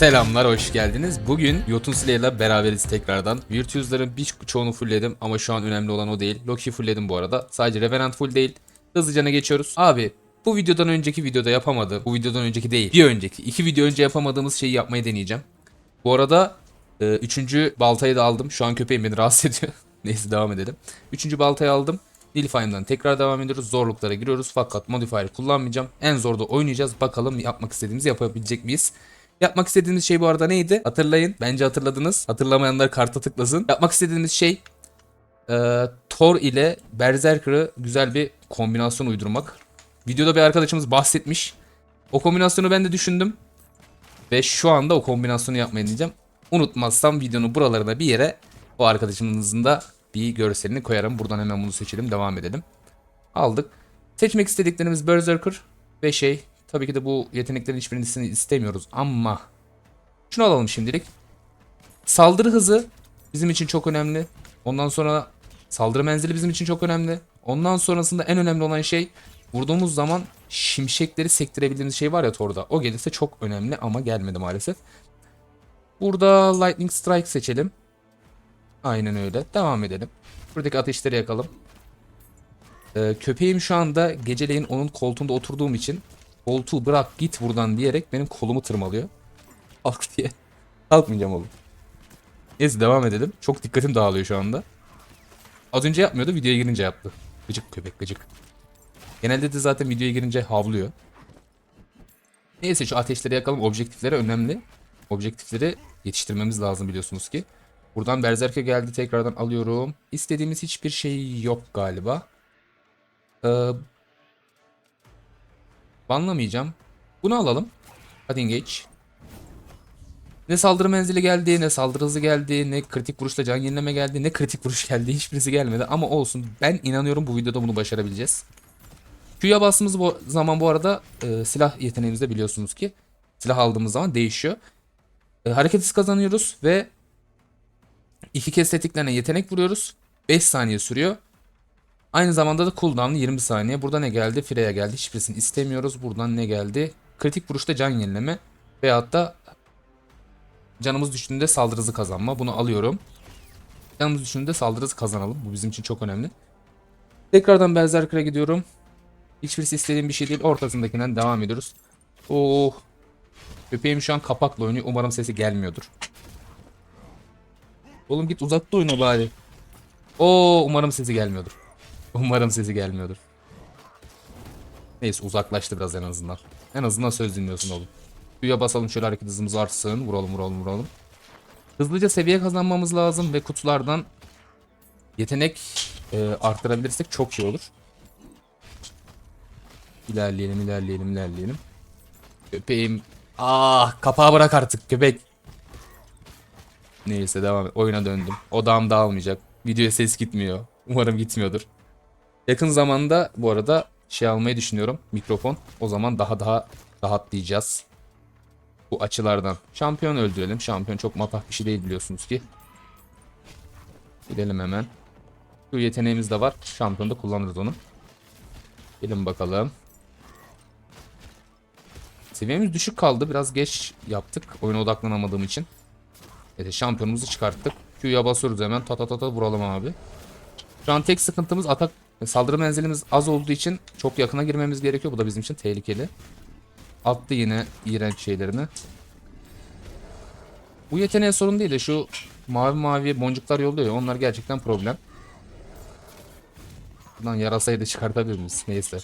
Selamlar, hoş geldiniz. Bugün Jotun ile beraberiz tekrardan. Virtues'ların birçoğunu fullledim ama şu an önemli olan o değil. Loki fullledim bu arada. Sadece Revenant full değil. Hızlıca ne geçiyoruz? Abi bu videodan önceki videoda yapamadı. Bu videodan önceki değil. Bir önceki. iki video önce yapamadığımız şeyi yapmayı deneyeceğim. Bu arada e, üçüncü baltayı da aldım. Şu an köpeğim beni rahatsız ediyor. Neyse devam edelim. Üçüncü baltayı aldım. Nilfine'dan tekrar devam ediyoruz. Zorluklara giriyoruz fakat modifier kullanmayacağım. En zorda oynayacağız. Bakalım yapmak istediğimizi yapabilecek miyiz? Yapmak istediğimiz şey bu arada neydi? Hatırlayın. Bence hatırladınız. Hatırlamayanlar karta tıklasın. Yapmak istediğimiz şey e, Thor ile Berserker'ı güzel bir kombinasyon uydurmak. Videoda bir arkadaşımız bahsetmiş. O kombinasyonu ben de düşündüm. Ve şu anda o kombinasyonu yapmayı deneyeceğim. Unutmazsam videonun buralarına bir yere o arkadaşımızın da bir görselini koyarım. Buradan hemen bunu seçelim. Devam edelim. Aldık. Seçmek istediklerimiz Berserker ve şey tabii ki de bu yeteneklerin hiçbirini istemiyoruz ama şunu alalım şimdilik. Saldırı hızı bizim için çok önemli. Ondan sonra saldırı menzili bizim için çok önemli. Ondan sonrasında en önemli olan şey vurduğumuz zaman şimşekleri sektirebildiğimiz şey var ya Thor'da. O gelirse çok önemli ama gelmedi maalesef. Burada Lightning Strike seçelim. Aynen öyle. Devam edelim. Buradaki ateşleri yakalım. Ee, köpeğim şu anda geceleyin onun koltuğunda oturduğum için koltuğu bırak git buradan diyerek benim kolumu tırmalıyor. Kalk diye. Kalkmayacağım oğlum. Neyse devam edelim. Çok dikkatim dağılıyor şu anda. Az önce yapmıyordu videoya girince yaptı. Gıcık köpek gıcık. Genelde de zaten videoya girince havlıyor. Neyse şu ateşleri yakalım. Objektifleri önemli. Objektifleri yetiştirmemiz lazım biliyorsunuz ki. Buradan Berserk'e geldi. Tekrardan alıyorum. İstediğimiz hiçbir şey yok galiba. Ee, banlamayacağım. Bunu alalım. Hadi engage. Ne saldırı menzili geldi, ne saldırı hızı geldi, ne kritik vuruşla can yenileme geldi, ne kritik vuruş geldi. Hiçbirisi gelmedi ama olsun. Ben inanıyorum bu videoda bunu başarabileceğiz. Q'ya bastığımız bu zaman bu arada e, silah yeteneğimizde biliyorsunuz ki silah aldığımız zaman değişiyor. E, hareket hızı kazanıyoruz ve iki kez tetiklerine yetenek vuruyoruz. 5 saniye sürüyor. Aynı zamanda da cooldown'ı 20 saniye. Burada ne geldi? Freya geldi. Hiçbirisini istemiyoruz. Buradan ne geldi? Kritik vuruşta can yenileme. Veyahut da canımız düştüğünde saldırı hızı kazanma. Bunu alıyorum. Canımız düştüğünde saldırı hızı kazanalım. Bu bizim için çok önemli. Tekrardan Berserker'a gidiyorum. Hiçbirisi istediğim bir şey değil. Ortasındakinden devam ediyoruz. Oh. Köpeğim şu an kapakla oynuyor. Umarım sesi gelmiyordur. Oğlum git uzakta oyna bari. Oo umarım sesi gelmiyordur. Umarım sesi gelmiyordur. Neyse uzaklaştı biraz en azından. En azından söz dinliyorsun oğlum. Suya basalım şöyle hareket hızımız artsın. Vuralım vuralım vuralım. Hızlıca seviye kazanmamız lazım ve kutulardan yetenek e, arttırabilirsek çok iyi olur. İlerleyelim ilerleyelim ilerleyelim. Köpeğim. Ah kapağı bırak artık köpek. Neyse devam et. Oyuna döndüm. Odağım dağılmayacak. Videoya ses gitmiyor. Umarım gitmiyordur. Yakın zamanda bu arada şey almayı düşünüyorum. Mikrofon. O zaman daha daha rahatlayacağız. Bu açılardan. Şampiyon öldürelim. Şampiyon çok matah bir şey değil biliyorsunuz ki. Gidelim hemen. Bu yeteneğimiz de var. Şampiyonda kullanırız onu. Gelin bakalım. Seviyemiz düşük kaldı. Biraz geç yaptık. Oyuna odaklanamadığım için. Evet şampiyonumuzu çıkarttık. Q'ya basıyoruz hemen. Ta ta ta ta vuralım abi. Şu an tek sıkıntımız atak saldırı menzilimiz az olduğu için çok yakına girmemiz gerekiyor. Bu da bizim için tehlikeli. Attı yine iğrenç şeylerini. Bu yeteneğe sorun değil de şu mavi mavi boncuklar yolluyor onlar gerçekten problem. Buradan yarasayı da çıkartabilir miyiz? Neyse.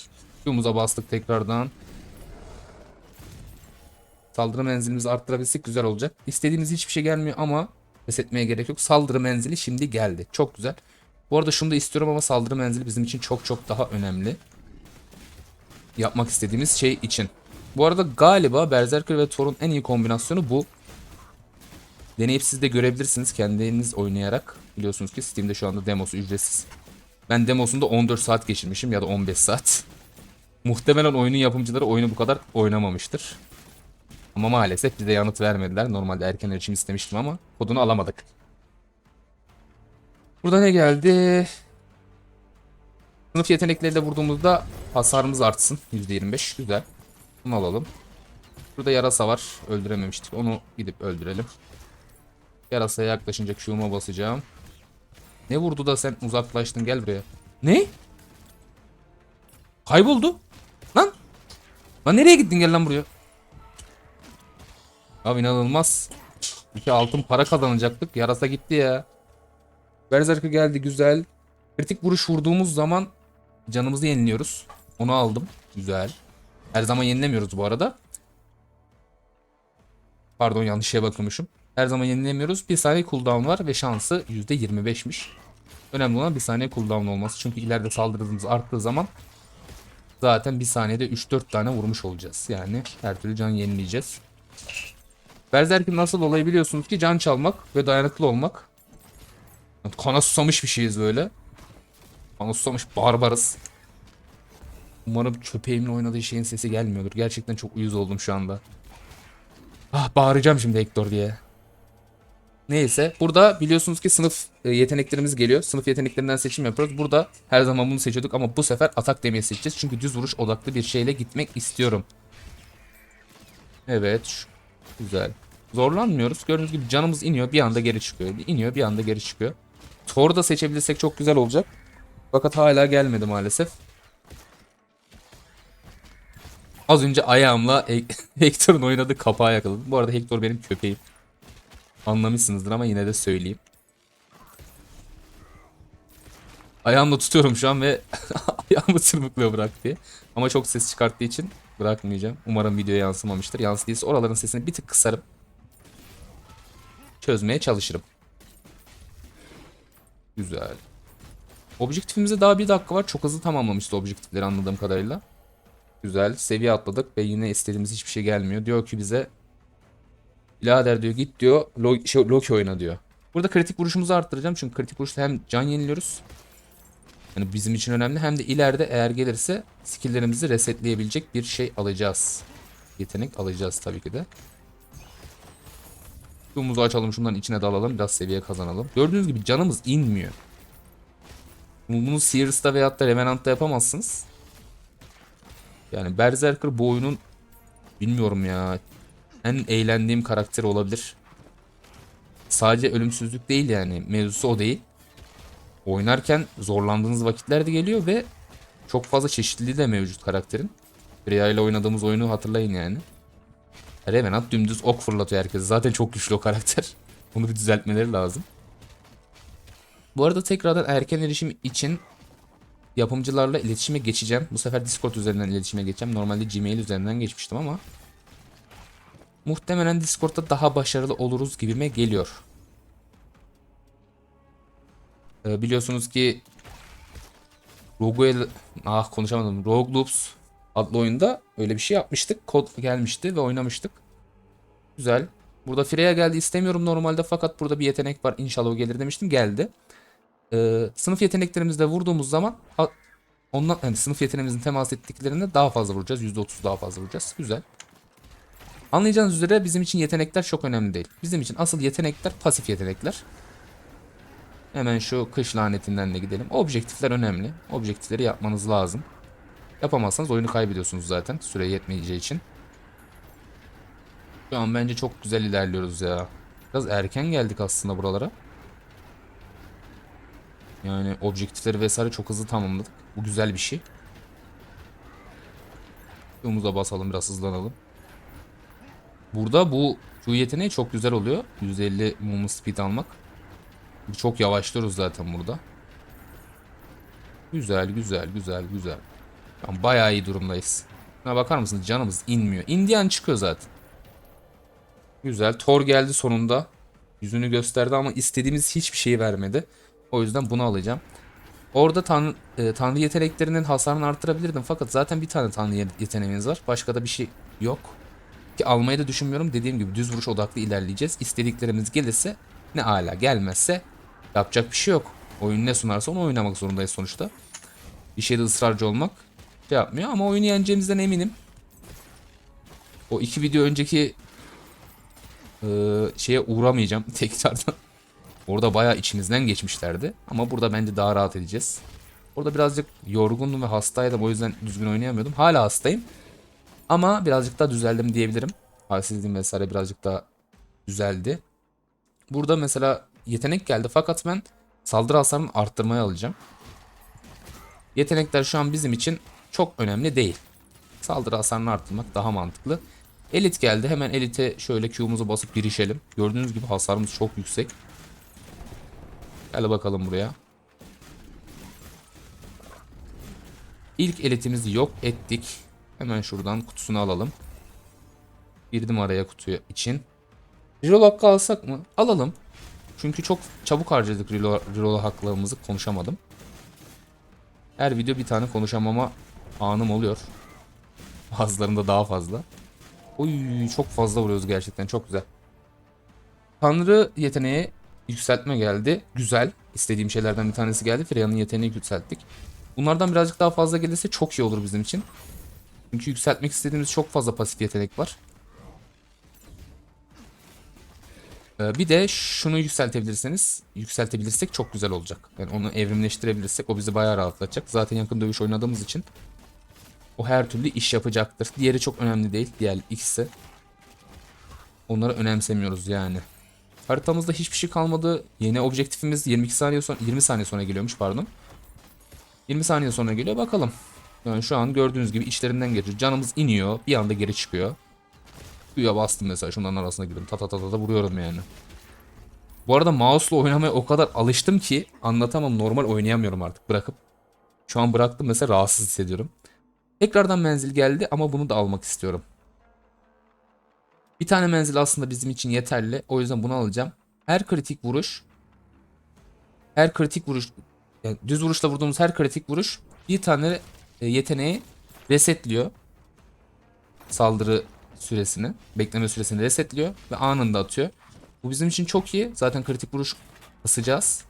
Q'muza bastık tekrardan. Saldırı menzilimizi arttırabilsek güzel olacak. İstediğimiz hiçbir şey gelmiyor ama pes etmeye gerek yok. Saldırı menzili şimdi geldi. Çok güzel. Bu arada şunu da istiyorum ama saldırı menzili bizim için çok çok daha önemli. Yapmak istediğimiz şey için. Bu arada galiba Berserker ve Thor'un en iyi kombinasyonu bu. Deneyip siz de görebilirsiniz kendiniz oynayarak. Biliyorsunuz ki Steam'de şu anda demosu ücretsiz. Ben demosunda 14 saat geçirmişim ya da 15 saat. Muhtemelen oyunun yapımcıları oyunu bu kadar oynamamıştır. Ama maalesef bize yanıt vermediler. Normalde erken erişim istemiştim ama kodunu alamadık. Burada ne geldi? Sınıf yetenekleriyle vurduğumuzda hasarımız artsın. %25. Güzel. Bunu alalım. Burada yarasa var. Öldürememiştik. Onu gidip öldürelim. Yarasaya yaklaşınca Q'ma basacağım. Ne vurdu da sen uzaklaştın gel buraya. Ne? Kayboldu. Lan. Lan nereye gittin gel lan buraya. Abi inanılmaz. İki altın para kazanacaktık. Yarasa gitti ya. Berserker geldi güzel. Kritik vuruş vurduğumuz zaman canımızı yeniliyoruz. Onu aldım. Güzel. Her zaman yenilemiyoruz bu arada. Pardon yanlış şeye bakmışım. Her zaman yenilemiyoruz. Bir saniye cooldown var ve şansı %25'miş. Önemli olan bir saniye cooldown olması. Çünkü ileride saldırı hızımız arttığı zaman zaten bir saniyede 3-4 tane vurmuş olacağız. Yani her türlü can yenileyeceğiz. Berserk'in nasıl olayı biliyorsunuz ki can çalmak ve dayanıklı olmak. Kana susamış bir şeyiz böyle. Kana susamış barbarız. Umarım köpeğimin oynadığı şeyin sesi gelmiyordur. Gerçekten çok uyuz oldum şu anda. Ah bağıracağım şimdi Hector diye. Neyse burada biliyorsunuz ki sınıf e, yeteneklerimiz geliyor. Sınıf yeteneklerinden seçim yapıyoruz. Burada her zaman bunu seçiyorduk ama bu sefer atak demeye seçeceğiz. Çünkü düz vuruş odaklı bir şeyle gitmek istiyorum. Evet. Güzel. Zorlanmıyoruz. Gördüğünüz gibi canımız iniyor bir anda geri çıkıyor. İniyor bir anda geri çıkıyor. Thor'u da seçebilirsek çok güzel olacak. Fakat hala gelmedi maalesef. Az önce ayağımla He- Hector'un oynadığı kapağı yakaladım. Bu arada Hector benim köpeğim. Anlamışsınızdır ama yine de söyleyeyim. Ayağımla tutuyorum şu an ve ayağımı tırmıklıyor bırak diye. Ama çok ses çıkarttığı için bırakmayacağım. Umarım videoya yansımamıştır. Yansıdıysa oraların sesini bir tık kısarım. Çözmeye çalışırım. Güzel. Objektifimize daha bir dakika var. Çok hızlı tamamlamışız objektifleri anladığım kadarıyla. Güzel. Seviye atladık ve yine istediğimiz hiçbir şey gelmiyor. Diyor ki bize Birader diyor git diyor Lo- şey, Loki oyna diyor. Burada kritik vuruşumuzu arttıracağım çünkü kritik vuruşta hem can yeniliyoruz. Yani bizim için önemli hem de ileride eğer gelirse skilllerimizi resetleyebilecek bir şey alacağız. Yetenek alacağız tabii ki de. Şumuzu açalım şundan içine dalalım biraz seviye kazanalım. Gördüğünüz gibi canımız inmiyor. Bunu Sears'ta veyahut da Revenant'ta yapamazsınız. Yani Berserker bu oyunun bilmiyorum ya en eğlendiğim karakter olabilir. Sadece ölümsüzlük değil yani. Mevzusu o değil. Oynarken zorlandığınız vakitler de geliyor ve çok fazla çeşitliliği de mevcut karakterin. Freya ile oynadığımız oyunu hatırlayın yani. Revenant dümdüz ok fırlatıyor herkese. Zaten çok güçlü o karakter. Bunu bir düzeltmeleri lazım. Bu arada tekrardan erken erişim için yapımcılarla iletişime geçeceğim. Bu sefer Discord üzerinden iletişime geçeceğim. Normalde Gmail üzerinden geçmiştim ama Muhtemelen Discord'da daha başarılı oluruz gibime geliyor. Ee, biliyorsunuz ki Rogue ah konuşamadım. Rogue Loops adlı oyunda öyle bir şey yapmıştık. Kod gelmişti ve oynamıştık. Güzel. Burada Freya geldi istemiyorum normalde fakat burada bir yetenek var. İnşallah o gelir demiştim. Geldi. Ee, sınıf yeteneklerimizde vurduğumuz zaman ondan yani sınıf yeteneğimizin temas ettiklerinde daha fazla vuracağız. %30 daha fazla vuracağız. Güzel. Anlayacağınız üzere bizim için yetenekler çok önemli değil. Bizim için asıl yetenekler pasif yetenekler. Hemen şu kış lanetinden de gidelim. Objektifler önemli. Objektifleri yapmanız lazım. Yapamazsanız oyunu kaybediyorsunuz zaten. Süre yetmeyeceği için. Şu an bence çok güzel ilerliyoruz ya. Biraz erken geldik aslında buralara. Yani objektifleri vesaire çok hızlı tamamladık. Bu güzel bir şey. Umuza basalım biraz hızlanalım. Burada bu Q yeteneği çok güzel oluyor. 150 movement speed almak. Çok yavaşlıyoruz zaten burada. Güzel güzel güzel güzel. Tamam, bayağı iyi durumdayız. Buna bakar mısınız canımız inmiyor. Indian çıkıyor zaten. Güzel. Thor geldi sonunda. Yüzünü gösterdi ama istediğimiz hiçbir şeyi vermedi. O yüzden bunu alacağım. Orada tanrı, e, tanrı yeteneklerinin hasarını arttırabilirdim. Fakat zaten bir tane tanrı yeteneğimiz var. Başka da bir şey yok. Ki almayı da düşünmüyorum. Dediğim gibi düz vuruş odaklı ilerleyeceğiz. İstediklerimiz gelirse ne ala gelmezse yapacak bir şey yok. Oyun ne sunarsa onu oynamak zorundayız sonuçta. Bir şeyde ısrarcı olmak şey yapmıyor ama oyunu yeneceğimizden eminim. O iki video önceki e, şeye uğramayacağım tekrardan. Orada bayağı içimizden geçmişlerdi. Ama burada bence daha rahat edeceğiz. Orada birazcık yorgundum ve hastaydım. O yüzden düzgün oynayamıyordum. Hala hastayım. Ama birazcık daha düzeldim diyebilirim. Halsizliğim vesaire birazcık daha düzeldi. Burada mesela yetenek geldi fakat ben saldırı hasarını arttırmaya alacağım. Yetenekler şu an bizim için çok önemli değil. Saldırı hasarını arttırmak daha mantıklı. Elit geldi. Hemen elite şöyle Q'muzu basıp girişelim. Gördüğünüz gibi hasarımız çok yüksek. Gel bakalım buraya. İlk elitimizi yok ettik. Hemen şuradan kutusunu alalım. Girdim araya kutuyu için. Reroll hakkı alsak mı? Alalım. Çünkü çok çabuk harcadık reroll haklarımızı konuşamadım. Her video bir tane konuşamama anım oluyor. Bazılarında daha fazla. Oy çok fazla vuruyoruz gerçekten çok güzel. Tanrı yeteneği yükseltme geldi. Güzel. İstediğim şeylerden bir tanesi geldi. Freya'nın yeteneğini yükselttik. Bunlardan birazcık daha fazla gelirse çok iyi olur bizim için. Çünkü yükseltmek istediğimiz çok fazla pasif yetenek var. Ee, bir de şunu yükseltebilirseniz, yükseltebilirsek çok güzel olacak. Yani onu evrimleştirebilirsek o bizi bayağı rahatlatacak. Zaten yakın dövüş oynadığımız için o her türlü iş yapacaktır. Diğeri çok önemli değil. Diğer ikisi. Onları önemsemiyoruz yani. Haritamızda hiçbir şey kalmadı. Yeni objektifimiz 22 saniye sonra 20 saniye sonra geliyormuş pardon. 20 saniye sonra geliyor bakalım. Yani şu an gördüğünüz gibi içlerinden geçiyor. Canımız iniyor. Bir anda geri çıkıyor. Suya bastım mesela şunların arasına girdim. Ta ta ta ta ta vuruyorum yani. Bu arada mouse'la oynamaya o kadar alıştım ki anlatamam. Normal oynayamıyorum artık bırakıp. Şu an bıraktım mesela rahatsız hissediyorum. Tekrardan menzil geldi ama bunu da almak istiyorum. Bir tane menzil aslında bizim için yeterli. O yüzden bunu alacağım. Her kritik vuruş her kritik vuruş yani düz vuruşla vurduğumuz her kritik vuruş bir tane e, yeteneği resetliyor. Saldırı süresini, bekleme süresini resetliyor ve anında atıyor. Bu bizim için çok iyi. Zaten kritik vuruş basacağız.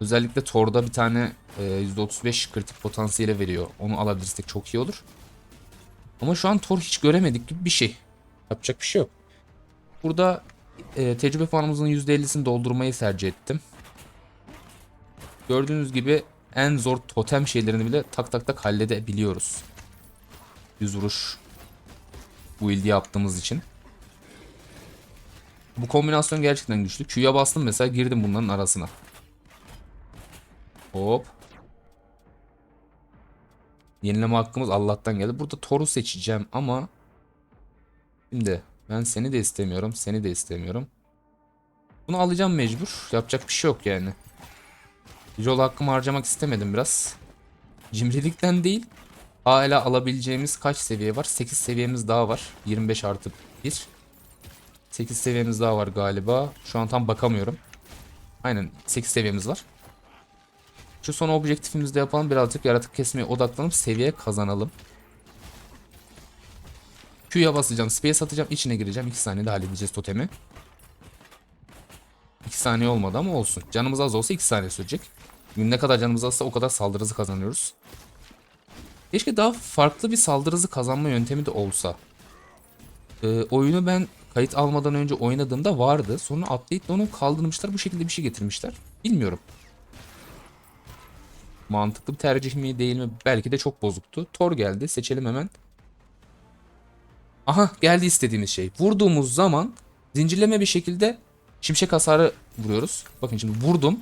Özellikle Thor'da bir tane e, %35 kritik potansiyeli veriyor. Onu alabilirsek çok iyi olur. Ama şu an Thor hiç göremedik gibi bir şey. Yapacak bir şey yok. Burada e, tecrübe puanımızın %50'sini doldurmayı tercih ettim. Gördüğünüz gibi en zor totem şeylerini bile tak tak tak halledebiliyoruz. Yüz vuruş build'i yaptığımız için. Bu kombinasyon gerçekten güçlü. Q'ya bastım mesela girdim bunların arasına. Hop. Yenileme hakkımız Allah'tan geldi. Burada Thor'u seçeceğim ama şimdi ben seni de istemiyorum, seni de istemiyorum. Bunu alacağım mecbur. Yapacak bir şey yok yani. Yol hakkımı harcamak istemedim biraz. Cimrilikten değil. Hala alabileceğimiz kaç seviye var? 8 seviyemiz daha var. 25 artı 1. 8 seviyemiz daha var galiba. Şu an tam bakamıyorum. Aynen 8 seviyemiz var. Şu son objektifimizi de yapalım. Birazcık yaratık kesmeye odaklanıp seviye kazanalım. Q'ya basacağım. Space atacağım. içine gireceğim. 2 saniyede halledeceğiz totemi. 2 saniye olmadı ama olsun. Canımız az olsa 2 saniye sürecek. Ne kadar canımız azsa o kadar saldırı hızı kazanıyoruz. Keşke daha farklı bir saldırı hızı kazanma yöntemi de olsa. Ee, oyunu ben kayıt almadan önce oynadığımda vardı. Sonra update'le onu kaldırmışlar. Bu şekilde bir şey getirmişler. Bilmiyorum. Mantıklı bir tercih mi değil mi? Belki de çok bozuktu. Thor geldi. Seçelim hemen. Aha geldi istediğimiz şey. Vurduğumuz zaman zincirleme bir şekilde şimşek hasarı vuruyoruz. Bakın şimdi vurdum.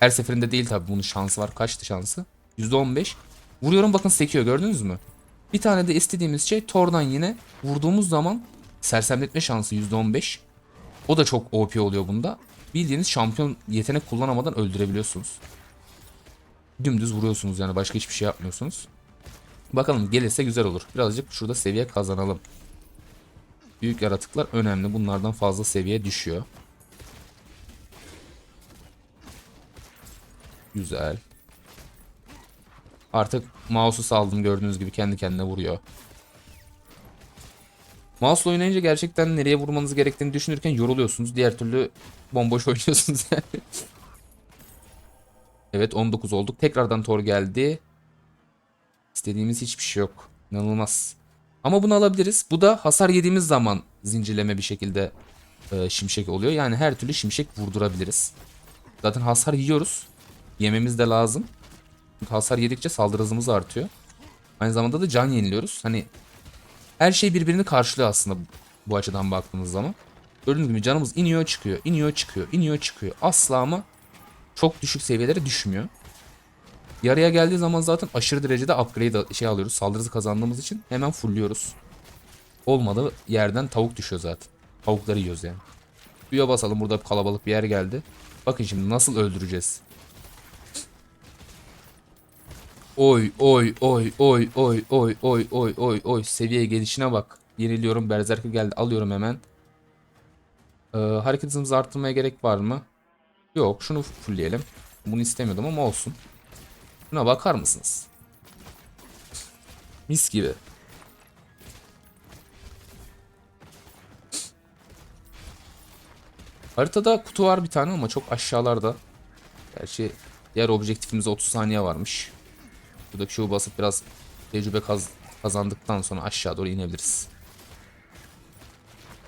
Her seferinde değil tabi bunun şansı var. Kaçtı şansı? %15. Vuruyorum bakın sekiyor gördünüz mü? Bir tane de istediğimiz şey Thor'dan yine vurduğumuz zaman sersemletme şansı %15. O da çok OP oluyor bunda. Bildiğiniz şampiyon yetenek kullanamadan öldürebiliyorsunuz. Dümdüz vuruyorsunuz yani başka hiçbir şey yapmıyorsunuz. Bakalım gelirse güzel olur. Birazcık şurada seviye kazanalım. Büyük yaratıklar önemli. Bunlardan fazla seviye düşüyor. Güzel. Artık mouse'u saldım gördüğünüz gibi kendi kendine vuruyor. Mouse'la oynayınca gerçekten nereye vurmanız gerektiğini düşünürken yoruluyorsunuz. Diğer türlü bomboş oynuyorsunuz yani. Evet 19 olduk. Tekrardan Thor geldi. İstediğimiz hiçbir şey yok. İnanılmaz. Ama bunu alabiliriz. Bu da hasar yediğimiz zaman zincirleme bir şekilde e, şimşek oluyor. Yani her türlü şimşek vurdurabiliriz. Zaten hasar yiyoruz. Yememiz de lazım. Çünkü hasar yedikçe saldırı hızımız artıyor. Aynı zamanda da can yeniliyoruz. Hani her şey birbirini karşılıyor aslında bu açıdan baktığımız zaman. Gördüğünüz gibi canımız iniyor çıkıyor, iniyor çıkıyor, iniyor çıkıyor. Asla ama çok düşük seviyelere düşmüyor. Yarıya geldiği zaman zaten aşırı derecede upgrade şey alıyoruz. Saldırısı kazandığımız için hemen fullüyoruz. Olmadı yerden tavuk düşüyor zaten. Tavukları yiyoruz yani. Suya basalım burada kalabalık bir yer geldi. Bakın şimdi nasıl öldüreceğiz. Oy oy oy oy oy oy oy oy oy oy seviye gelişine bak. Yeniliyorum Berserker geldi alıyorum hemen. Ee, hareket hızımızı arttırmaya gerek var mı? Yok şunu fullleyelim. Bunu istemiyordum ama olsun. Buna bakar mısınız? Mis gibi. Haritada kutu var bir tane ama çok aşağılarda. Gerçi diğer objektifimizde 30 saniye varmış. Buradaki şubu basıp biraz tecrübe kaz kazandıktan sonra aşağı doğru inebiliriz.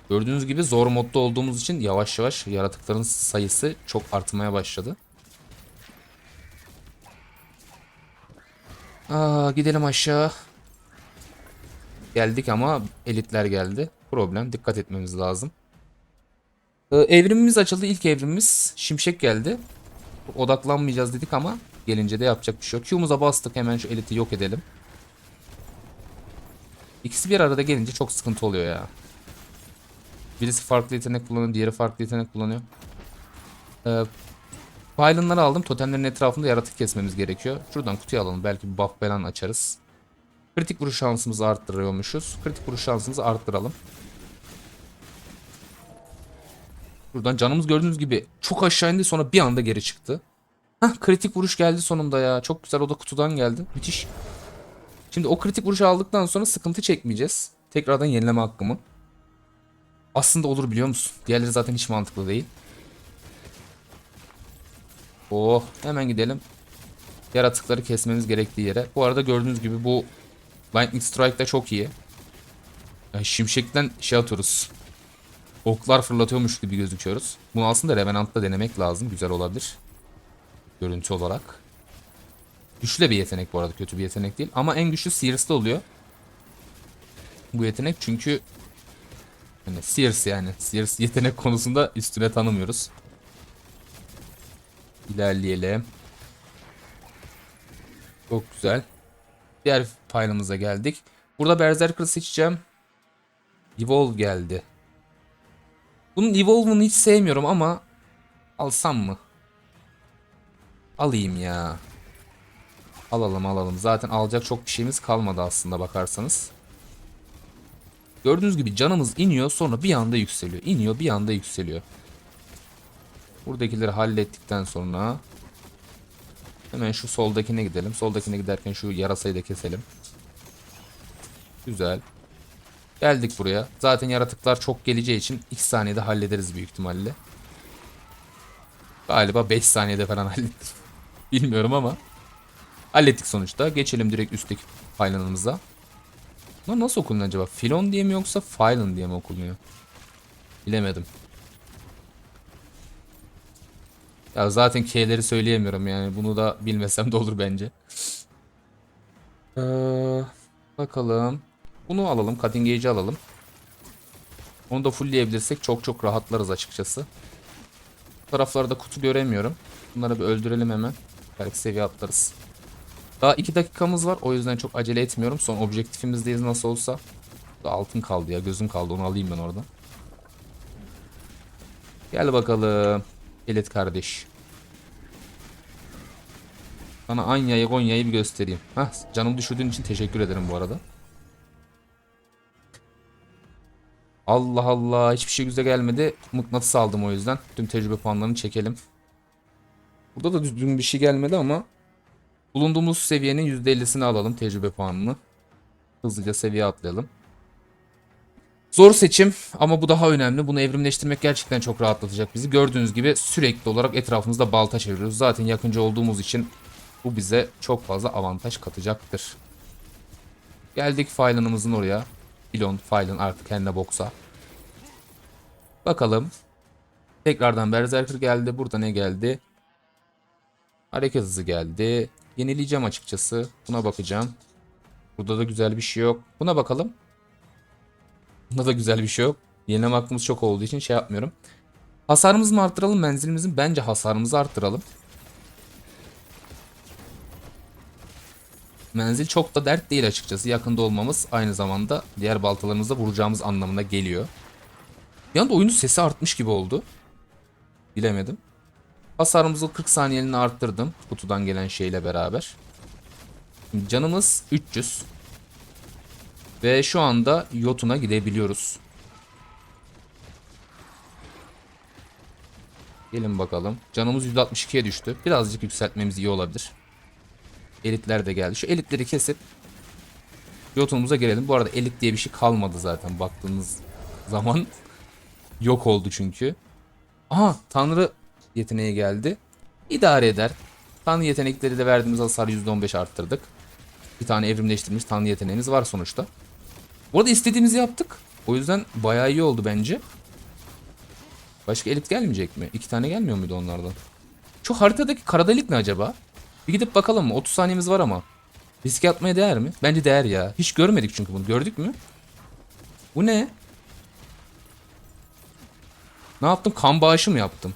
Gördüğünüz gibi zor modda olduğumuz için yavaş yavaş yaratıkların sayısı çok artmaya başladı. Aa, gidelim aşağı. Geldik ama elitler geldi. Problem dikkat etmemiz lazım. Ee, evrimimiz açıldı. İlk evrimimiz şimşek geldi. Odaklanmayacağız dedik ama gelince de yapacak bir şey yok. Q'muza bastık hemen şu eliti yok edelim. İkisi bir arada gelince çok sıkıntı oluyor ya. Birisi farklı yetenek kullanıyor, diğeri farklı yetenek kullanıyor. Ee, Pylon'ları aldım. Totemlerin etrafında yaratık kesmemiz gerekiyor. Şuradan kutuyu alalım. Belki bir buff falan açarız. Kritik vuruş şansımızı arttırıyormuşuz. Kritik vuruş şansımızı arttıralım. Buradan canımız gördüğünüz gibi çok aşağı indi sonra bir anda geri çıktı. Hah kritik vuruş geldi sonunda ya. Çok güzel o da kutudan geldi. Müthiş. Şimdi o kritik vuruşu aldıktan sonra sıkıntı çekmeyeceğiz. Tekrardan yenileme hakkımı. Aslında olur biliyor musun? Diğerleri zaten hiç mantıklı değil. Oh hemen gidelim. Yaratıkları kesmemiz gerektiği yere. Bu arada gördüğünüz gibi bu Lightning Strike de çok iyi. Yani şimşekten şey atıyoruz. Oklar fırlatıyormuş gibi gözüküyoruz. Bunu aslında Revenant'ta denemek lazım. Güzel olabilir. Görüntü olarak. Güçlü bir yetenek bu arada. Kötü bir yetenek değil. Ama en güçlü Sears'ta oluyor. Bu yetenek çünkü hani Sears yani. Sears yetenek konusunda üstüne tanımıyoruz. İlerleyelim. Çok güzel. Diğer paylamıza geldik. Burada Berserker seçeceğim. Evolve geldi. Bunun Evolve'ını hiç sevmiyorum ama alsam mı? Alayım ya. Alalım alalım. Zaten alacak çok bir şeyimiz kalmadı aslında bakarsanız. Gördüğünüz gibi canımız iniyor sonra bir anda yükseliyor. İniyor bir anda yükseliyor. Buradakileri hallettikten sonra hemen şu soldakine gidelim. Soldakine giderken şu yarasayı da keselim. Güzel. Geldik buraya. Zaten yaratıklar çok geleceği için 2 saniyede hallederiz büyük ihtimalle. Galiba 5 saniyede falan hallettik. Bilmiyorum ama. Hallettik sonuçta. Geçelim direkt üstteki paylanımıza. Bunlar nasıl okunuyor acaba? Filon diye mi yoksa Phylon diye mi okunuyor? Bilemedim. Ya zaten K'leri söyleyemiyorum yani. Bunu da bilmesem de olur bence. Ee, bakalım. Bunu alalım. Cutting Gage'i alalım. Onu da fullleyebilirsek çok çok rahatlarız açıkçası. Bu taraflarda kutu göremiyorum. Bunları bir öldürelim hemen. Belki seviye atlarız. Daha 2 dakikamız var. O yüzden çok acele etmiyorum. Son objektifimizdeyiz nasıl olsa. Da altın kaldı ya. Gözüm kaldı. Onu alayım ben oradan. Gel bakalım. Elit kardeş. Sana Anya'yı Gonya'yı bir göstereyim. Hah canım düşürdüğün için teşekkür ederim bu arada. Allah Allah hiçbir şey güzel gelmedi. Mıknatıs aldım o yüzden. Tüm tecrübe puanlarını çekelim. Burada da düzgün bir şey gelmedi ama bulunduğumuz seviyenin %50'sini alalım tecrübe puanını. Hızlıca seviye atlayalım. Zor seçim ama bu daha önemli. Bunu evrimleştirmek gerçekten çok rahatlatacak bizi. Gördüğünüz gibi sürekli olarak etrafımızda balta çeviriyoruz. Zaten yakınca olduğumuz için bu bize çok fazla avantaj katacaktır. Geldik Fylan'ımızın oraya. Pilon, Fylan artık kendine boksa. Bakalım. Tekrardan Berserker geldi. Burada ne geldi? Hareket hızı geldi. Yenileyeceğim açıkçası. Buna bakacağım. Burada da güzel bir şey yok. Buna bakalım. Bunda da güzel bir şey yok. Yenileme hakkımız çok olduğu için şey yapmıyorum. Hasarımızı mı arttıralım menzilimizi mi? Bence hasarımızı arttıralım. Menzil çok da dert değil açıkçası. Yakında olmamız aynı zamanda diğer baltalarımızla vuracağımız anlamına geliyor. Bir anda oyunun sesi artmış gibi oldu. Bilemedim. Hasarımızı 40 saniyeliğine arttırdım. Kutudan gelen şeyle beraber. Şimdi canımız 300. Ve şu anda Yotun'a gidebiliyoruz. Gelin bakalım. Canımız 162'ye düştü. Birazcık yükseltmemiz iyi olabilir. Elitler de geldi. Şu elitleri kesip Yotun'umuza gelelim. Bu arada elit diye bir şey kalmadı zaten baktığınız zaman. Yok oldu çünkü. Aha Tanrı yeteneği geldi. İdare eder. Tanrı yetenekleri de verdiğimiz hasar %15 arttırdık. Bir tane evrimleştirilmiş Tanrı yeteneğimiz var sonuçta. Bu arada istediğimizi yaptık. O yüzden bayağı iyi oldu bence. Başka elit gelmeyecek mi? İki tane gelmiyor muydu onlardan? Şu haritadaki kara delik ne acaba? Bir gidip bakalım mı? 30 saniyemiz var ama. Riske atmaya değer mi? Bence değer ya. Hiç görmedik çünkü bunu. Gördük mü? Bu ne? Ne yaptım? Kan bağışı mı yaptım?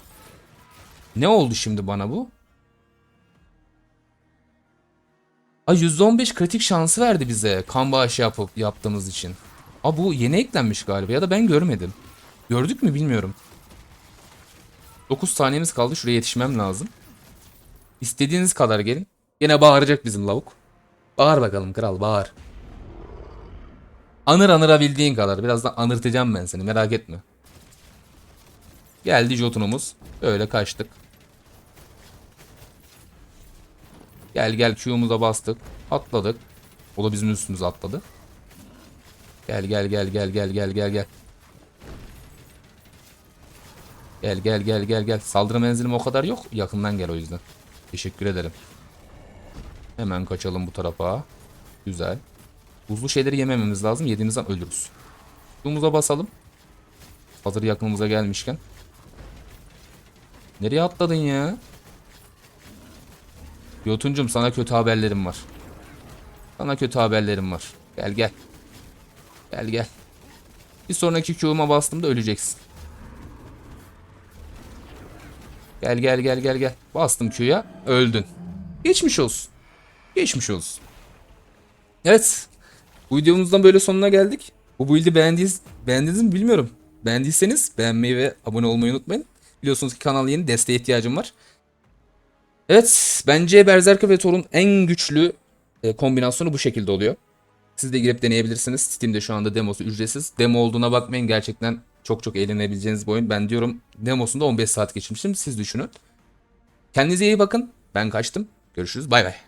Ne oldu şimdi bana bu? Ay %15 kritik şansı verdi bize kan bağışı yapıp yaptığımız için. Aa bu yeni eklenmiş galiba ya da ben görmedim. Gördük mü bilmiyorum. 9 saniyemiz kaldı. Şuraya yetişmem lazım. İstediğiniz kadar gelin. Yine bağıracak bizim lavuk. Bağır bakalım kral bağır. Anır anırabildiğin kadar. Birazdan anırtacağım ben seni merak etme. Geldi Jotun'umuz. Böyle kaçtık. Gel gel Q'muza bastık. Atladık. O da bizim üstümüze atladı. Gel gel gel gel gel gel gel gel. Gel gel gel gel gel. Saldırı menzilim o kadar yok. Yakından gel o yüzden. Teşekkür ederim. Hemen kaçalım bu tarafa. Güzel. Buzlu şeyleri yemememiz lazım. Yediğimizden ölürüz. Q'muza basalım. Hazır yakınımıza gelmişken. Nereye atladın ya? Yotuncum sana kötü haberlerim var. Sana kötü haberlerim var. Gel gel. Gel gel. Bir sonraki Q'uma bastığımda öleceksin. Gel gel gel gel gel. Bastım Q'ya. Öldün. Geçmiş olsun. Geçmiş olsun. Evet. Bu videomuzdan böyle sonuna geldik. Bu build'i beğendiyiz, beğendiniz mi bilmiyorum. Beğendiyseniz beğenmeyi ve abone olmayı unutmayın. Biliyorsunuz ki kanal yeni desteğe ihtiyacım var. Evet bence Berserker ve Thor'un en güçlü e, kombinasyonu bu şekilde oluyor. Siz de girip deneyebilirsiniz. Steam'de şu anda demosu ücretsiz. Demo olduğuna bakmayın gerçekten çok çok eğlenebileceğiniz bir oyun. Ben diyorum demosunda 15 saat geçirmişim. Siz düşünün. Kendinize iyi bakın. Ben kaçtım. Görüşürüz. Bay bay.